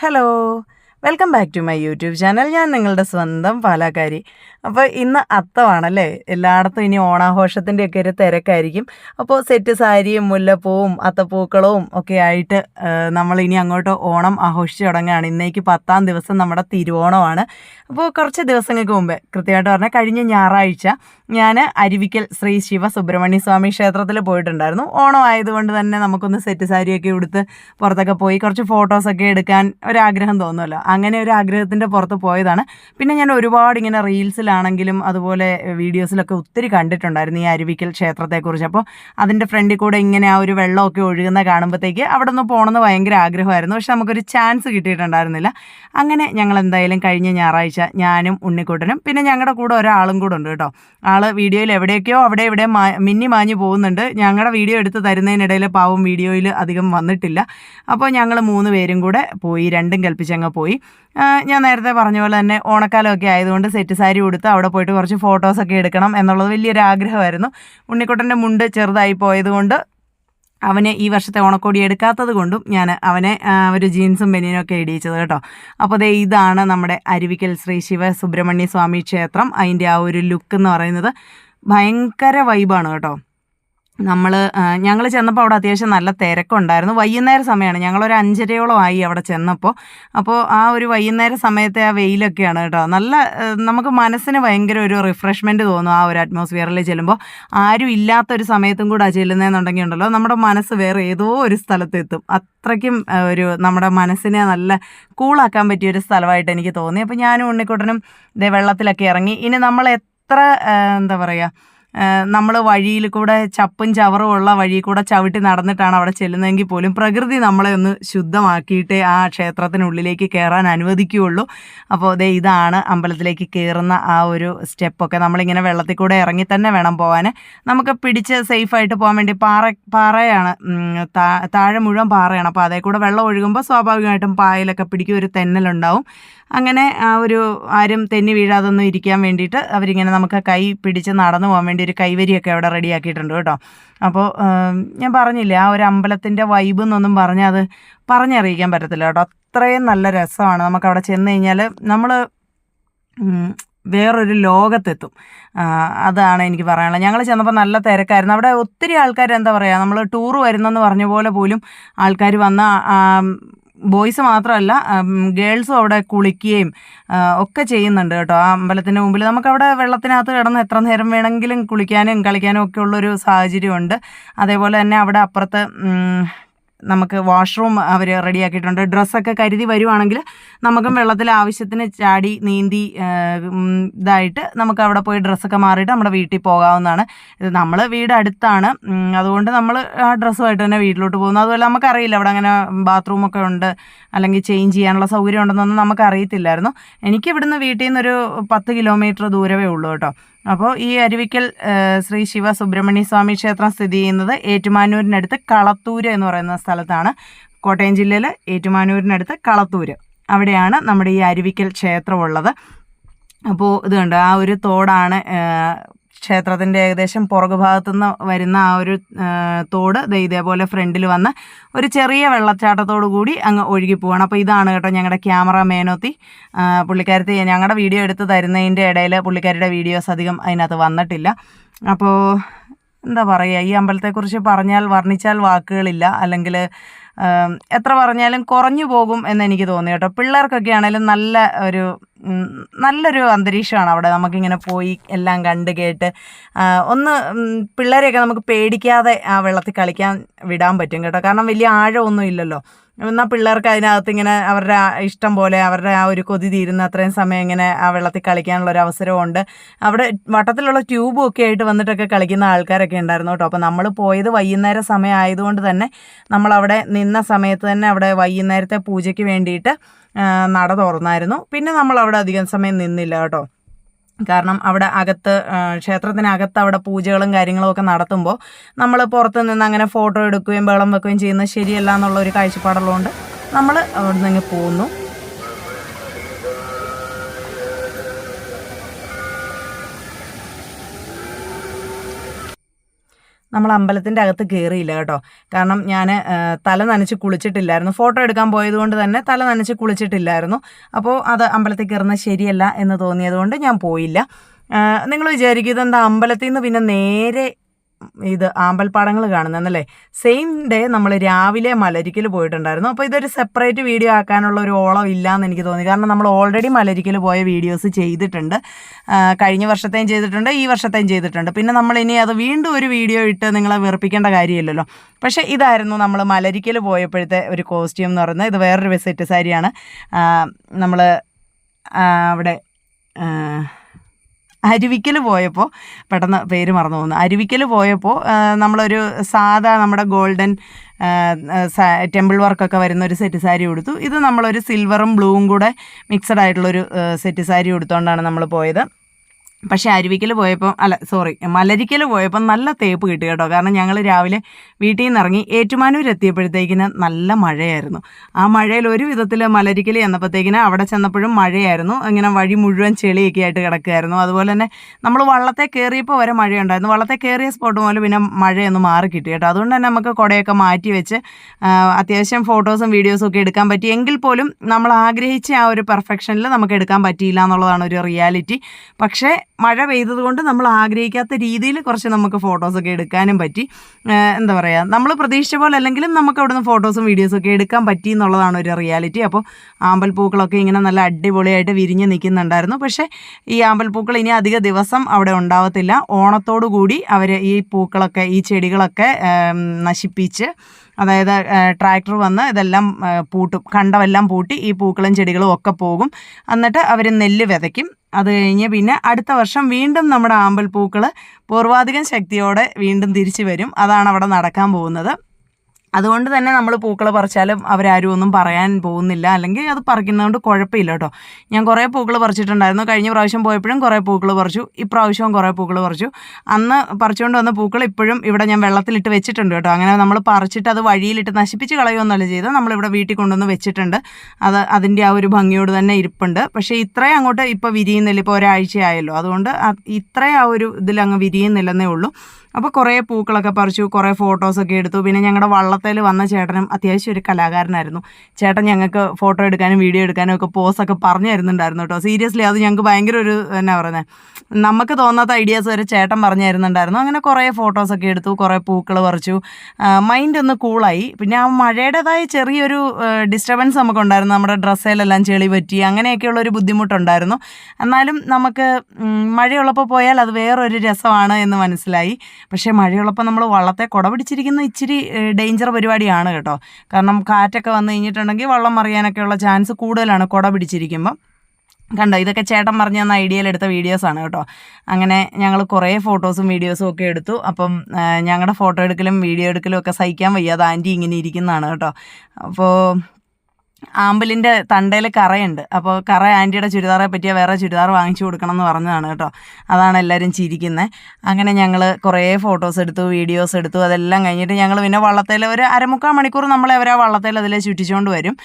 Hello welcome back to my YouTube channel ഞാൻ നിങ്ങളുടെ സ്വന്തം പാലാക്കാരി. അപ്പോൾ ഇന്ന് അത്തമാണല്ലേ? എല്ലായിടത്തും ഇനി ഓണാഘോഷത്തിന്റെയൊക്കെ ഒരു തിരക്കായിരിക്കും. അപ്പോൾ സെറ്റ് സാരിയും മുല്ലപ്പൂവും അത്തപ്പൂക്കളവും ഒക്കെ ആയിട്ട് നമ്മൾ ഇനി അങ്ങോട്ട് ഓണം ആഘോഷിച്ച് തുടങ്ങുകയാണ്. ഇന്നേക്ക് പത്താം ദിവസം നമ്മുടെ തിരുവോണമാണ്. അപ്പോൾ കുറച്ച് ദിവസങ്ങൾക്ക് മുമ്പ് കൃത്യമായിട്ട് പറഞ്ഞാൽ കഴിഞ്ഞ ഞായറാഴ്ച ഞാൻ അരുവിക്കൽ ശ്രീ ശിവ സുബ്രഹ്മണ്യ സ്വാമി ക്ഷേത്രത്തിൽ പോയിട്ടുണ്ടായിരുന്നു. ഓണം ആയതുകൊണ്ട് തന്നെ നമുക്കൊന്ന് സെറ്റ് സാരിയൊക്കെ ഉടുത്ത് പുറത്തൊക്കെ പോയി കുറച്ച് ഫോട്ടോസൊക്കെ എടുക്കാൻ ഒരാഗ്രഹം തോന്നുമല്ലോ. അങ്ങനെ ഒരു ആഗ്രഹത്തിന്റെ പുറത്ത് പോയതാണ്. പിന്നെ ഞാൻ ഒരുപാട് ഇങ്ങനെ റീൽസിലാണെങ്കിലും അതുപോലെ വീഡിയോസിലൊക്കെ ഒത്തിരി കണ്ടിട്ടുണ്ടായിരുന്നു ഈ അരുവിക്കൽ ക്ഷേത്രത്തെക്കുറിച്ച് അപ്പോൾ അതിന്റെ ഫ്രണ്ടിൽ കൂടെ ഇങ്ങനെ ആ ഒരു വെള്ളമൊക്കെ ഒഴുകുന്ന കാണുമ്പോഴത്തേക്ക് അവിടെ നിന്ന് പോകണമെന്ന് ഭയങ്കര ആഗ്രഹമായിരുന്നു. പക്ഷെ നമുക്കൊരു ചാൻസ് കിട്ടിയിട്ടുണ്ടായിരുന്നില്ല. അങ്ങനെ ഞങ്ങൾ എന്തായാലും കഴിഞ്ഞ ഞായറാഴ്ച ഞാനും ഉണ്ണിക്കുട്ടനും പിന്നെ ഞങ്ങളുടെ കൂടെ ഒരാളും കൂടെ ഉണ്ട് കേട്ടോ. ആൾ വീഡിയോയിൽ എവിടെയൊക്കെയോ അവിടെ ഇവിടെ മിന്നി മാഞ്ഞു പോകുന്നുണ്ട്. ഞങ്ങളുടെ വീഡിയോ എടുത്ത് തരുന്നതിനിടയിൽ പാവം വീഡിയോയിൽ അധികം വന്നിട്ടില്ല. അപ്പോൾ ഞങ്ങൾ മൂന്ന് പേരും കൂടെ പോയി രണ്ടും കൽപ്പിച്ചങ്ങ് പോയി. ഞാൻ നേരത്തെ പറഞ്ഞ പോലെ തന്നെ ഓണക്കാലമൊക്കെ ആയതുകൊണ്ട് സെറ്റ് സാരി കൊടുത്ത് അവിടെ പോയിട്ട് കുറച്ച് ഫോട്ടോസൊക്കെ എടുക്കണം എന്നുള്ളത് വലിയൊരു ആഗ്രഹമായിരുന്നു ഉണ്ണിക്കുട്ടന്റെ മുണ്ട് ചെറുതായി പോയതുകൊണ്ട് അവനെ ഈ വർഷത്തെ ഓണക്കോടി എടുക്കാത്തത് കൊണ്ടും ഞാൻ അവനെ ഒരു ജീൻസും ബനിയനും ഒക്കെ ഇടിയിച്ചത് കേട്ടോ. അപ്പോൾ ദേ ഇതാണ് നമ്മുടെ അരുവിക്കൽ ശ്രീ ശിവ സുബ്രഹ്മണ്യ സ്വാമി ക്ഷേത്രം. അതിന്റെ ആ ഒരു ലുക്ക് എന്ന് പറയുന്നത് ഭയങ്കര വൈബാണ് കേട്ടോ. നമ്മൾ ഞങ്ങൾ ചെന്നപ്പോൾ അവിടെ അത്യാവശ്യം നല്ല തിരക്കുണ്ടായിരുന്നു. വൈകുന്നേര സമയമാണ് ഞങ്ങളൊരു അഞ്ചരയോളം ആയി അവിടെ ചെന്നപ്പോൾ അപ്പോൾ ആ ഒരു വൈകുന്നേര സമയത്തെ ആ വെയിലൊക്കെയാണ് കേട്ടോ. നല്ല നമുക്ക് മനസ്സിന് ഭയങ്കര ഒരു റിഫ്രഷ്മെന്റ് തോന്നും ആ ഒരു അറ്റ്മോസ്ഫിയറിൽ ചെല്ലുമ്പോൾ ആരും ഇല്ലാത്തൊരു സമയത്തും കൂടെ ചെല്ലുന്നതെന്നുണ്ടെങ്കിൽ ഉണ്ടല്ലോ നമ്മുടെ മനസ്സ് വേറെ ഏതോ ഒരു സ്ഥലത്തെത്തും. അത്രയ്ക്കും ഒരു നമ്മുടെ മനസ്സിനെ നല്ല കൂളാക്കാൻ പറ്റിയ ഒരു സ്ഥലമായിട്ട് എനിക്ക് തോന്നി. അപ്പോൾ ഞാനും ഉണ്ണിക്കുട്ടനും ഇതേ വെള്ളത്തിലൊക്കെ ഇറങ്ങി. ഇനി നമ്മൾ എത്ര എന്താ പറയുക നമ്മൾ വഴിയിൽ കൂടെ ചപ്പും ചവറും ഉള്ള വഴി കൂടെ ചവിട്ടി നടന്നിട്ടാണ് അവിടെ ചെല്ലുന്നതെങ്കിൽ പോലും പ്രകൃതി നമ്മളെ ഒന്ന് ശുദ്ധമാക്കിയിട്ടേ ആ ക്ഷേത്രത്തിനുള്ളിലേക്ക് കയറാൻ അനുവദിക്കുകയുള്ളൂ. അപ്പോൾ ദേ ഇതാണ് അമ്പലത്തിലേക്ക് കയറുന്ന ആ ഒരു സ്റ്റെപ്പൊക്കെ. നമ്മളിങ്ങനെ വെള്ളത്തിൽ കൂടെ ഇറങ്ങി തന്നെ വേണം പോകാൻ നമുക്ക് പിടിച്ച് സേഫായിട്ട് പോകാൻ വേണ്ടി പാറ പാറയാണ് താഴെ മുഴുവൻ പാറയാണ്. അപ്പോൾ അതേ കൂടെ വെള്ളം ഒഴുകുമ്പോൾ സ്വാഭാവികമായിട്ടും പായലൊക്കെ പിടിക്കും ഒരു തെന്നലുണ്ടാവും. അങ്ങനെ ആ ഒരു ആരും തെന്നി വീഴാതൊന്നും ഇരിക്കാൻ വേണ്ടിയിട്ട് അവരിങ്ങനെ നമുക്ക് കൈ പിടിച്ച് നടന്നു പോകാൻ വേണ്ടി ഒരു കൈവരിയൊക്കെ അവിടെ റെഡിയാക്കിയിട്ടുണ്ട് കേട്ടോ. അപ്പോൾ ഞാൻ പറഞ്ഞില്ലേ ആ ഒരു അമ്പലത്തിന്റെ വൈബ് എന്നൊന്നും പറഞ്ഞാൽ അത് പറഞ്ഞറിയിക്കാൻ പറ്റത്തില്ല കേട്ടോ. അത്രയും നല്ല രസമാണ്. നമുക്ക് അവിടെ ചെന്ന് കഴിഞ്ഞാൽ നമ്മൾ വേറൊരു ലോകത്തെത്തും. അതാണ് എനിക്ക് പറയാനുള്ളത്. ഞങ്ങൾ ചെന്നപ്പോൾ നല്ല തിരക്കായിരുന്നു. അവിടെ ഒത്തിരി ആൾക്കാർ എന്താ പറയുക നമ്മൾ ടൂർ വരുന്നെന്ന് പറഞ്ഞ പോലെ പോലും ആൾക്കാർ വന്ന് ബോയ്സ് മാത്രമല്ല ഗേൾസും അവിടെ കുളിക്കുകയും ഒക്കെ ചെയ്യുന്നുണ്ട് കേട്ടോ. ആ അമ്പലത്തിന്റെ മുമ്പിൽ നമുക്കവിടെ വെള്ളത്തിനകത്ത് കിടന്ന് എത്ര നേരം വേണമെങ്കിലും കുളിക്കാനും കളിക്കാനും ഒക്കെ ഉള്ളൊരു സാഹചര്യമുണ്ട്. അതേപോലെ തന്നെ അവിടെ അപ്പുറത്ത് നമുക്ക് വാഷ്റൂം അവർ റെഡിയാക്കിയിട്ടുണ്ട്. ഡ്രസ്സൊക്കെ കരുതി വരുവാണെങ്കിൽ നമുക്കും വെള്ളത്തിൽ ആവശ്യത്തിന് ചാടി നീന്തി ഇതായിട്ട് നമുക്ക് അവിടെ പോയി ഡ്രസ്സൊക്കെ മാറിയിട്ട് നമ്മുടെ വീട്ടിൽ പോകാവുന്നതാണ്. ഇത് നമ്മൾ വീട് അടുത്താണ്. അതുകൊണ്ട് നമ്മൾ ആ ഡ്രസ്സുമായിട്ട് തന്നെ വീട്ടിലോട്ട് പോകുന്നു. അതുപോലെ നമുക്കറിയില്ല അവിടെ അങ്ങനെ ബാത്റൂമൊക്കെ ഉണ്ട്. അല്ലെങ്കിൽ ചേഞ്ച് ചെയ്യാനുള്ള സൗകര്യം ഉണ്ടെന്നൊന്നും നമുക്കറിയത്തില്ലായിരുന്നു. എനിക്ക് ഇവിടുന്ന് വീട്ടിൽ നിന്നൊരു പത്ത് കിലോമീറ്റർ ദൂരമേ ഉള്ളൂ കേട്ടോ. അപ്പോൾ ഈ അരുവിക്കൽ ശ്രീ ശിവ സുബ്രഹ്മണ്യ സ്വാമി ക്ഷേത്രം സ്ഥിതി ചെയ്യുന്നത് ഏറ്റുമാനൂരിനടുത്ത് കളത്തൂര് എന്ന് പറയുന്ന സ്ഥലത്താണ്. കോട്ടയം ജില്ലയിൽ ഏറ്റുമാനൂരിനടുത്ത് കളത്തൂര്. അവിടെയാണ് നമ്മുടെ ഈ അരുവിക്കൽ ക്ഷേത്രമുള്ളത്. അപ്പോൾ ഇത് ആ ഒരു തോടാണ് ക്ഷേത്രത്തിന്റെ ഏകദേശം പുറകു ഭാഗത്തുനിന്ന് വരുന്ന ആ ഒരു തോട് ഇതേപോലെ ഫ്രണ്ടിൽ വന്ന് ഒരു ചെറിയ വെള്ളച്ചാട്ടത്തോടു കൂടി അങ്ങ് ഒഴുകി പോവാണ്. അപ്പോൾ ഇതാണ് കേട്ടോ ഞങ്ങളുടെ ക്യാമറ മേനോത്തി. പുള്ളിക്കാരത്തി ഞങ്ങളുടെ വീഡിയോ എടുത്ത് തരുന്നതിന്റെ ഇടയിൽ പുള്ളിക്കാരുടെ വീഡിയോസ് അധികം അതിനകത്ത് വന്നിട്ടില്ല. അപ്പോൾ എന്താ പറയുക ഈ അമ്പലത്തെക്കുറിച്ച് പറഞ്ഞാൽ വർണിച്ചാൽ വാക്കുകളില്ല. അല്ലെങ്കിൽ എത്ര പറഞ്ഞാലും കുറഞ്ഞു പോകും എന്ന് എനിക്ക് തോന്നി കേട്ടോ. പിള്ളേർക്കൊക്കെ ആണെങ്കിലും നല്ല ഒരു നല്ലൊരു അന്തരീക്ഷമാണ് അവിടെ. നമുക്കിങ്ങനെ പോയി എല്ലാം കണ്ട് കേട്ട് ഒന്ന് പിള്ളേരെയൊക്കെ നമുക്ക് പേടിക്കാതെ ആ വെള്ളത്തിൽ കളിക്കാൻ വിടാൻ പറ്റും കേട്ടോ. കാരണം വലിയ ആഴമൊന്നും ഇല്ലല്ലോ. എന്നാൽ പിള്ളേർക്ക് അതിനകത്ത് ഇങ്ങനെ അവരുടെ ഇഷ്ടം പോലെ അവരുടെ ആ ഒരു കൊതി തീരുന്ന അത്രയും സമയം ഇങ്ങനെ ആ വെള്ളത്തിൽ കളിക്കാനുള്ള ഒരു അവസരമുണ്ട് അവിടെ വട്ടത്തിലുള്ള ട്യൂബും ഒക്കെ ആയിട്ട് വന്നിട്ടൊക്കെ കളിക്കുന്ന ആൾക്കാരൊക്കെ ഉണ്ടായിരുന്നു കേട്ടോ. അപ്പോൾ നമ്മൾ പോയത് വൈകുന്നേര സമയം ആയതുകൊണ്ട് തന്നെ നമ്മളവിടെ നിന്ന സമയത്ത് തന്നെ അവിടെ വൈകുന്നേരത്തെ പൂജയ്ക്ക് വേണ്ടിയിട്ട് നട തുറന്നായിരുന്നു. പിന്നെ നമ്മൾ അവിടെ അധികം സമയം നിന്നില്ല കേട്ടോ. കാരണം അവിടെ അകത്ത് ക്ഷേത്രത്തിനകത്ത് അവിടെ പൂജകളും കാര്യങ്ങളും ഒക്കെ നടത്തുമ്പോൾ നമ്മൾ പുറത്ത് നിന്ന് അങ്ങനെ ഫോട്ടോ എടുക്കുകയും വെള്ളം വെക്കുകയും ചെയ്യുന്നത് ശരിയല്ല എന്നുള്ള ഒരു കാഴ്ചപ്പാടുള്ളതുകൊണ്ട് നമ്മൾ അവിടെ നിന്ന് പോകുന്നു നമ്മൾ അമ്പലത്തിന്റെ അകത്ത് കയറിയില്ല കേട്ടോ. കാരണം ഞാൻ തല നനച്ച് കുളിച്ചിട്ടില്ലായിരുന്നു. ഫോട്ടോ എടുക്കാൻ പോയതുകൊണ്ട് തന്നെ തല നനച്ച് കുളിച്ചിട്ടില്ലായിരുന്നു. അപ്പോൾ അത് അമ്പലത്തിൽ കയറുന്നത് ശരിയല്ല എന്ന് തോന്നിയതുകൊണ്ട് ഞാൻ പോയില്ല. നിങ്ങൾ വിചാരിക്കും ഇതെന്താ അമ്പലത്തിൽ നിന്ന് പിന്നെ നേരെ ഇത് ആമ്പൽപ്പാടങ്ങൾ കാണുന്നതെന്നല്ലേ സെയിം ഡേ നമ്മൾ രാവിലെ മലരിക്കൽ പോയിട്ടുണ്ടായിരുന്നു. അപ്പോൾ ഇതൊരു സെപ്പറേറ്റ് വീഡിയോ ആക്കാനുള്ള ഒരു ഓളം ഇല്ലയെന്ന് എനിക്ക് തോന്നി. കാരണം നമ്മൾ ഓൾറെഡി മലരിക്കൽ പോയ വീഡിയോസ് ചെയ്തിട്ടുണ്ട്. കഴിഞ്ഞ വർഷത്തെയും ചെയ്തിട്ടുണ്ട് ഈ വർഷത്തെയും ചെയ്തിട്ടുണ്ട്. പിന്നെ നമ്മൾ ഇനി അത് വീണ്ടും ഒരു വീഡിയോ ഇട്ട് നിങ്ങളെ വെറുപ്പിക്കേണ്ട കാര്യമില്ലല്ലോ. പക്ഷേ ഇതായിരുന്നു നമ്മൾ മലരിക്കൽ പോയപ്പോഴത്തെ ഒരു കോസ്റ്റ്യൂം എന്ന് പറയുന്നത്. ഇത് വേറൊരു സെറ്റ് സാരിയാണ്. നമ്മൾ അവിടെ അരുവിക്കൽ പോയപ്പോൾ പെട്ടെന്ന് പേര് മറന്നു പോകുന്നു. അരുവിക്കൽ പോയപ്പോൾ നമ്മളൊരു സാധാ നമ്മുടെ ഗോൾഡൻ ടെമ്പിൾ വർക്കൊക്കെ വരുന്ന ഒരു സെറ്റ് സാരി കൊടുത്തു ഇത് നമ്മളൊരു സിൽവറും ബ്ലൂവും കൂടെ മിക്സഡ് ആയിട്ടുള്ളൊരു സെറ്റ് സാരി കൊടുത്തുകൊണ്ടാണ് നമ്മൾ പോയത്. പക്ഷേ അരുവിക്കൽ പോയപ്പോൾ അല്ല സോറി മലരിക്കൽ പോയപ്പോൾ നല്ല തേപ്പ് കിട്ടി കേട്ടോ. കാരണം ഞങ്ങൾ രാവിലെ വീട്ടിൽ നിന്ന് ഇറങ്ങി ഏറ്റുമാനൂർ എത്തിയപ്പോഴത്തേക്കിന് നല്ല മഴയായിരുന്നു. ആ മഴയിൽ ഒരു വിധത്തിൽ മലരിക്കൽ ചെന്നപ്പോഴത്തേക്കിന് അവിടെ ചെന്നപ്പോഴും മഴയായിരുന്നു. ഇങ്ങനെ വഴി മുഴുവൻ ചെളിയൊക്കെ ആയിട്ട് കിടക്കുമായിരുന്നു അതുപോലെ തന്നെ നമ്മൾ വള്ളത്തെ കയറിയപ്പോൾ വരെ മഴയുണ്ടായിരുന്നു. വള്ളത്തെ കയറിയ സ്പോട്ട് മുതൽ പിന്നെ മഴയൊന്നും മാറി കിട്ടി കേട്ടോ. അതുകൊണ്ട് തന്നെ നമുക്ക് കുടയൊക്കെ മാറ്റി വെച്ച് അത്യാവശ്യം ഫോട്ടോസും വീഡിയോസും ഒക്കെ എടുക്കാൻ പറ്റി. എങ്കിൽ പോലും നമ്മൾ ആഗ്രഹിച്ച ആ ഒരു പെർഫെക്ഷനിൽ നമുക്ക് എടുക്കാൻ പറ്റിയില്ല എന്നുള്ളതാണ് ഒരു റിയാലിറ്റി പക്ഷേ മഴ പെയ്തതുകൊണ്ട് നമ്മൾ ആഗ്രഹിക്കാത്ത രീതിയിൽ കുറച്ച് നമുക്ക് ഫോട്ടോസൊക്കെ എടുക്കാനും പറ്റി. എന്താ പറയുക നമ്മൾ പ്രതീക്ഷിച്ച പോലെ അല്ലെങ്കിലും നമുക്ക് അവിടുന്ന് ഫോട്ടോസും ഒക്കെ എടുക്കാൻ പറ്റി എന്നുള്ളതാണ് ഒരു റിയാലിറ്റി അപ്പോൾ ആമ്പൽ പൂക്കളൊക്കെ ഇങ്ങനെ നല്ല അടിപൊളിയായിട്ട് വിരിഞ്ഞ് നിൽക്കുന്നുണ്ടായിരുന്നു. പക്ഷേ ഈ ആമ്പൽ പൂക്കൾ ഇനി അധിക ദിവസം അവിടെ ഉണ്ടാവത്തില്ല. ഓണത്തോടു കൂടി അവർ ഈ പൂക്കളൊക്കെ ഈ ചെടികളൊക്കെ നശിപ്പിച്ച് അതായത് ട്രാക്ടർ വന്ന് ഇതെല്ലാം പൂട്ടും കണ്ടമെല്ലാം പൂട്ടി ഈ പൂക്കളും ചെടികളും ഒക്കെ പോകും. എന്നിട്ട് അവർ നെല്ല് വിതയ്ക്കും. അത് കഴിഞ്ഞ് പിന്നെ അടുത്ത വർഷം വീണ്ടും നമ്മുടെ ആമ്പൽ പൂക്കൾ പൂർവാധികം ശക്തിയോടെ വീണ്ടും തിരിച്ചു വരും. അതാണ് അവിടെ നടക്കാൻ പോകുന്നത്. അതുകൊണ്ട് തന്നെ നമ്മൾ പൂക്കൾ പറിച്ചാലും അവരാരും ഒന്നും പറയാൻ പോകുന്നില്ല. അല്ലെങ്കിൽ അത് പറിക്കുന്നതുകൊണ്ട് കുഴപ്പമില്ല കേട്ടോ. ഞാൻ കുറേ പൂക്കൾ പറിച്ചിട്ടുണ്ടായിരുന്നു. കഴിഞ്ഞ പ്രാവശ്യം പോയപ്പോഴും കുറേ പൂക്കൾ പറിച്ചു. ഇപ്രാവശ്യവും കുറേ പൂക്കൾ പറിച്ചു. അന്ന് പറിച്ചുകൊണ്ട് വന്ന പൂക്കൾ ഇപ്പോഴും ഇവിടെ ഞാൻ വെള്ളത്തിലിട്ട് വെച്ചിട്ടുണ്ട് കേട്ടോ. അങ്ങനെ നമ്മൾ പറിച്ചിട്ട് അത് വഴിയിലിട്ട് നശിപ്പിച്ച് കളയുമെന്നല്ല ചെയ്തത്. നമ്മളിവിടെ വീട്ടിൽ കൊണ്ടുവന്ന് വെച്ചിട്ടുണ്ട്. അത് അതിന്റെ ആ ഒരു ഭംഗിയോട് തന്നെ ഇരിപ്പുണ്ട്. പക്ഷേ ഇത്രയും അങ്ങോട്ട് ഇപ്പോൾ വിരിയുന്നില്ല. ഇപ്പോൾ ഒരാഴ്ചയായല്ലോ. അതുകൊണ്ട് അത് ഇത്രയും ആ ഒരു ഇതിൽ അങ്ങ് വിരിയുന്നില്ലെന്നേ ഉള്ളൂ. അപ്പോൾ കുറേ പൂക്കളൊക്കെ പറിച്ചു. കുറേ ഫോട്ടോസൊക്കെ എടുത്തു. പിന്നെ ഞങ്ങളുടെ വള്ളത്തേൽ വന്ന ചേട്ടനും അത്യാവശ്യം ഒരു കലാകാരനായിരുന്നു. ചേട്ടൻ ഞങ്ങൾക്ക് ഫോട്ടോ എടുക്കാനും വീഡിയോ എടുക്കാനും ഒക്കെ പോസൊക്കെ പറഞ്ഞു തരുന്നുണ്ടായിരുന്നു കേട്ടോ. സീരിയസ്ലി അത് ഞങ്ങൾക്ക് ഭയങ്കര ഒരു എന്നാ പറയുന്നത് നമുക്ക് തോന്നാത്ത ഐഡിയാസ് വരെ ചേട്ടൻ പറഞ്ഞു തരുന്നുണ്ടായിരുന്നു. അങ്ങനെ കുറേ ഫോട്ടോസൊക്കെ എടുത്തു കുറേ പൂക്കൾ പറിച്ചു. മൈൻഡ് ഒന്ന് കൂളായി പിന്നെ ആ മഴയുടേതായ ചെറിയൊരു ഡിസ്റ്റർബൻസ് നമുക്കുണ്ടായിരുന്നു. നമ്മുടെ ഡ്രസ്സിലെല്ലാം ചെളി പറ്റി അങ്ങനെയൊക്കെയുള്ള ഒരു ബുദ്ധിമുട്ടുണ്ടായിരുന്നു. എന്നാലും നമുക്ക് മഴയുള്ളപ്പോൾ പോയാൽ അത് വേറൊരു രസമാണ് എന്ന് മനസ്സിലായി. പക്ഷേ മഴയുള്ളപ്പോൾ നമ്മൾ വള്ളത്തെ കുട പിടിച്ചിരിക്കുന്ന ഇച്ചിരി ഡേഞ്ചർ പരിപാടിയാണ് കേട്ടോ. കാരണം കാറ്റൊക്കെ വന്നു കഴിഞ്ഞിട്ടുണ്ടെങ്കിൽ വള്ളം മറിയാനൊക്കെയുള്ള ചാൻസ് കൂടുതലാണ് കുട പിടിച്ചിരിക്കുമ്പം. കണ്ടോ ഇതൊക്കെ ചേട്ടൻ പറഞ്ഞു തന്ന ഐഡിയയിൽ എടുത്ത വീഡിയോസാണ് കേട്ടോ. അങ്ങനെ ഞങ്ങൾ കുറേ ഫോട്ടോസും വീഡിയോസും ഒക്കെ എടുത്തു. അപ്പം ഞങ്ങളുടെ ഫോട്ടോ എടുക്കലും വീഡിയോ എടുക്കലും ഒക്കെ സഹിക്കാൻ വയ്യാതെ ആന്റി ഇങ്ങനെ ഇരിക്കുന്നതാണ് കേട്ടോ. അപ്പോൾ ആമ്പലിന്റെ തണ്ടയിൽ കറയുണ്ട്. അപ്പോൾ കറ ആന്റിയുടെ ചുരിദാറെ പറ്റിയ വേറെ ചുരിദാർ വാങ്ങിച്ചു കൊടുക്കണം എന്ന് പറഞ്ഞതാണ് കേട്ടോ. അതാണ് എല്ലാവരും ചിരിക്കുന്നത് അങ്ങനെ ഞങ്ങൾ കുറേ ഫോട്ടോസ് എടുത്തു വീഡിയോസ് എടുത്തു അതെല്ലാം കഴിഞ്ഞിട്ട് ഞങ്ങൾ പിന്നെ വള്ളത്തേൽ ഒരു അരമുക്കാൽ മണിക്കൂർ നമ്മളെ അവരാ വള്ളത്തേൽ അതിൽ ചുറ്റിച്ചുകൊണ്ട് വരും.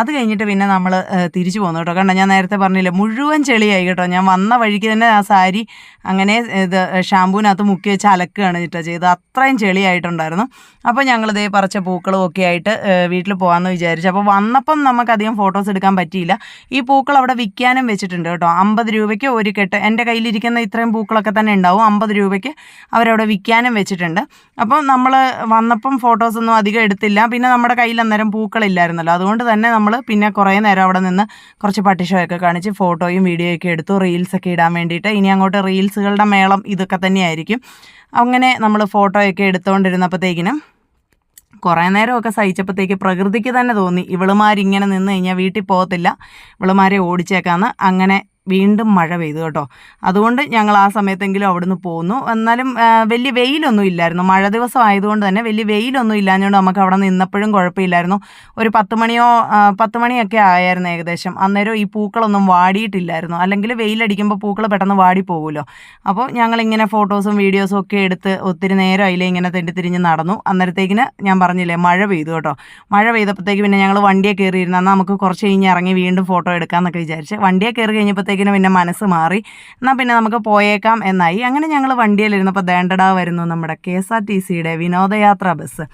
അത് കഴിഞ്ഞിട്ട് പിന്നെ നമ്മൾ തിരിച്ചു പോന്നു കേട്ടോ. കണ്ടോ ഞാൻ നേരത്തെ പറഞ്ഞില്ല മുഴുവൻ ചെളിയായി കേട്ടോ. ഞാൻ വന്ന വഴിക്ക് തന്നെ ആ സാരി അങ്ങനെ ഇത് ഷാമ്പൂവിനകത്ത് മുക്കി വെച്ച് അലക്കുകയാണ് കേട്ടോ ചെയ്തത്. അത്രയും ചെളിയായിട്ടുണ്ടായിരുന്നു. അപ്പോൾ ഞങ്ങളിതേ പറിച്ച പൂക്കളും ഒക്കെ ആയിട്ട് വീട്ടിൽ പോകാമെന്ന് വിചാരിച്ചു. അപ്പോൾ വന്നപ്പം നമുക്കധികം ഫോട്ടോസ് എടുക്കാൻ പറ്റിയില്ല. ഈ പൂക്കൾ അവിടെ വിൽക്കാനും വെച്ചിട്ടുണ്ട് കേട്ടോ. അമ്പത് രൂപയ്ക്ക് ഒരു കെട്ട്. എന്റെ കയ്യിലിരിക്കുന്ന ഇത്രയും പൂക്കളൊക്കെ തന്നെ ഉണ്ടാവും. അമ്പത് രൂപയ്ക്ക് അവരവിടെ വിൽക്കാനും വെച്ചിട്ടുണ്ട്. അപ്പോൾ നമ്മൾ വന്നപ്പം ഫോട്ടോസൊന്നും അധികം എടുത്തില്ല. പിന്നെ നമ്മുടെ കയ്യിൽ അന്നേരം പൂക്കളില്ലായിരുന്നല്ലോ. അതുകൊണ്ട് തന്നെ നമ്മൾ പിന്നെ കുറേ നേരം അവിടെ നിന്ന് കുറച്ച് പട്ടിഷമൊക്കെ കാണിച്ച് ഫോട്ടോയും വീഡിയോയൊക്കെ എടുത്തു. റീൽസൊക്കെ ഇടാൻ വേണ്ടിയിട്ട്. ഇനി അങ്ങോട്ട് റീൽസുകളുടെ മേളം ഇതൊക്കെ തന്നെയായിരിക്കും. അങ്ങനെ നമ്മൾ ഫോട്ടോയൊക്കെ എടുത്തുകൊണ്ടിരുന്നപ്പോഴത്തേക്കിനും കുറേ നേരമൊക്കെ സഹിച്ചപ്പോഴത്തേക്ക് പ്രകൃതിക്ക് തന്നെ തോന്നി. ഇവളുമാരിങ്ങനെ നിന്ന് കഴിഞ്ഞാൽ വീട്ടിൽ പോകത്തില്ല. ഇവളുമാരെ ഓടിച്ചേക്കാമെന്ന് അങ്ങനെ വീണ്ടും മഴ പെയ്തു കേട്ടോ. അതുകൊണ്ട് ഞങ്ങൾ ആ സമയത്തെങ്കിലും അവിടുന്ന് പോന്നു. എന്നാലും വലിയ വെയിലൊന്നും ഇല്ലായിരുന്നു. മഴ ദിവസം ആയതുകൊണ്ട് തന്നെ വലിയ വെയിലൊന്നും ഇല്ലാഞ്ഞുകൊണ്ട് നമുക്ക് അവിടെ നിന്നപ്പോഴും കുഴപ്പമില്ലായിരുന്നു. ഒരു പത്ത് മണിയോ പത്ത് മണിയൊക്കെ ആയായിരുന്നു ഏകദേശം. അന്നേരം ഈ പൂക്കളൊന്നും വാടിയിട്ടില്ലായിരുന്നു. അല്ലെങ്കിൽ വെയിലടിക്കുമ്പോൾ പൂക്കൾ പെട്ടെന്ന് വാടി പോകുമല്ലോ അപ്പോൾ ഞങ്ങളിങ്ങനെ ഫോട്ടോസും വീഡിയോസും ഒക്കെ എടുത്ത് ഒത്തിരി നേരം അതിലെ ഇങ്ങനെ തെണ്ടിത്തിരിഞ്ഞ് നടന്നു. അന്നേരത്തേക്കിന് ഞാൻ പറഞ്ഞില്ലേ മഴ പെയ്തു കേട്ടോ. മഴ പെയ്തപ്പോഴത്തേക്ക് പിന്നെ ഞങ്ങൾ വണ്ടിയെ കയറിയിരുന്നു. എന്നാൽ നമുക്ക് കുറച്ച് കഴിഞ്ഞ് ഇറങ്ങി വീണ്ടും ഫോട്ടോ എടുക്കാമെന്നൊക്കെ വിചാരിച്ച് വണ്ടിയെ കയറി കഴിഞ്ഞപ്പോഴത്തേക്കിന് കഴിഞ്ഞപ്പോഴത്തേക്കിനും പിന്നെ മനസ്സ് മാറി. എന്നാൽ പിന്നെ നമുക്ക് പോയേക്കാം എന്നായി. അങ്ങനെ ഞങ്ങൾ വണ്ടിയിലിരുന്നപ്പോൾ ദേണ്ടടാ വരുന്നു നമ്മുടെ കെ എസ് ആർ ടി സിയുടെ വിനോദയാത്രാ ബസ്.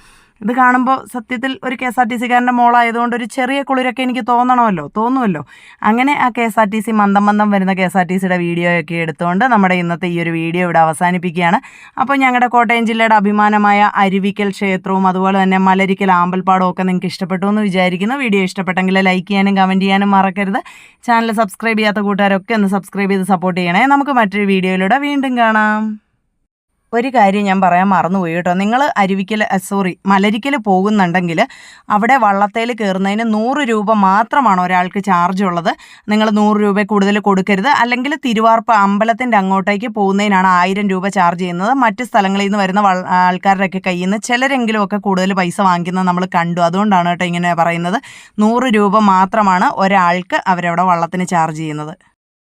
ഇത് കാണുമ്പോൾ സത്യത്തിൽ ഒരു കെ എസ് ആർ ടി സിക്കാരന്റെ മോളായതുകൊണ്ട് ഒരു ചെറിയ കുളിരൊക്കെ എനിക്ക് തോന്നണമല്ലോ തോന്നുമല്ലോ. അങ്ങനെ ആ K S R T C മന്ദം മന്ദം വരുന്ന കെ എസ് ആർ ടി സിയുടെ വീഡിയോ ഒക്കെ എടുത്തുകൊണ്ട് നമ്മുടെ ഇന്നത്തെ ഈ ഒരു വീഡിയോ ഇവിടെ അവസാനിപ്പിക്കുകയാണ്. അപ്പോൾ ഞങ്ങളുടെ കോട്ടയം ജില്ലയുടെ അഭിമാനമായ അരുവിക്കൽ ക്ഷേത്രവും അതുപോലെ തന്നെ മലരിക്കൽ ആമ്പൽപ്പാടവും ഒക്കെ നിങ്ങൾക്ക് ഇഷ്ടപ്പെട്ടു എന്ന് വിചാരിക്കുന്നു. വീഡിയോ ഇഷ്ടപ്പെട്ടെങ്കിൽ ലൈക്ക് ചെയ്യാനും കമന്റ് ചെയ്യാനും മറക്കരുത്. ചാനൽ സബ്സ്ക്രൈബ് ചെയ്യാത്ത കൂട്ടുകാരൊക്കെ ഒന്ന് സബ്സ്ക്രൈബ് ചെയ്ത് സപ്പോർട്ട് ചെയ്യണേ. നമുക്ക് മറ്റൊരു വീഡിയോയിലൂടെ വീണ്ടും കാണാം. ഒരു കാര്യം ഞാൻ പറയാൻ മറന്നുപോയി കേട്ടോ. നിങ്ങൾ അരുവിക്കൽ സോറി മലരിക്കൽ പോകുന്നുണ്ടെങ്കിൽ അവിടെ വള്ളത്തേൽ കയറുന്നതിന് നൂറ് രൂപ മാത്രമാണ് ഒരാൾക്ക് ചാർജ് ഉള്ളത്. നിങ്ങൾ നൂറ് രൂപ കൂടുതൽ കൊടുക്കരുത്. അല്ലെങ്കിൽ തിരുവാർപ്പ് അമ്പലത്തിന്റെ അങ്ങോട്ടേക്ക് പോകുന്നതിനാണ് ആയിരം രൂപ ചാർജ് ചെയ്യുന്നത്. മറ്റ് സ്ഥലങ്ങളിൽ നിന്ന് വരുന്ന ആൾക്കാരുടെയൊക്കെ കയ്യിൽ നിന്ന് ചിലരെങ്കിലും ഒക്കെ കൂടുതൽ പൈസ വാങ്ങിക്കുന്നത് നമ്മൾ കണ്ടു. അതുകൊണ്ടാണ് കേട്ടോ ഇങ്ങനെ പറയുന്നത്. നൂറ് രൂപ മാത്രമാണ് ഒരാൾക്ക് അവരവിടെ വള്ളത്തിന് ചാർജ് ചെയ്യുന്നത്.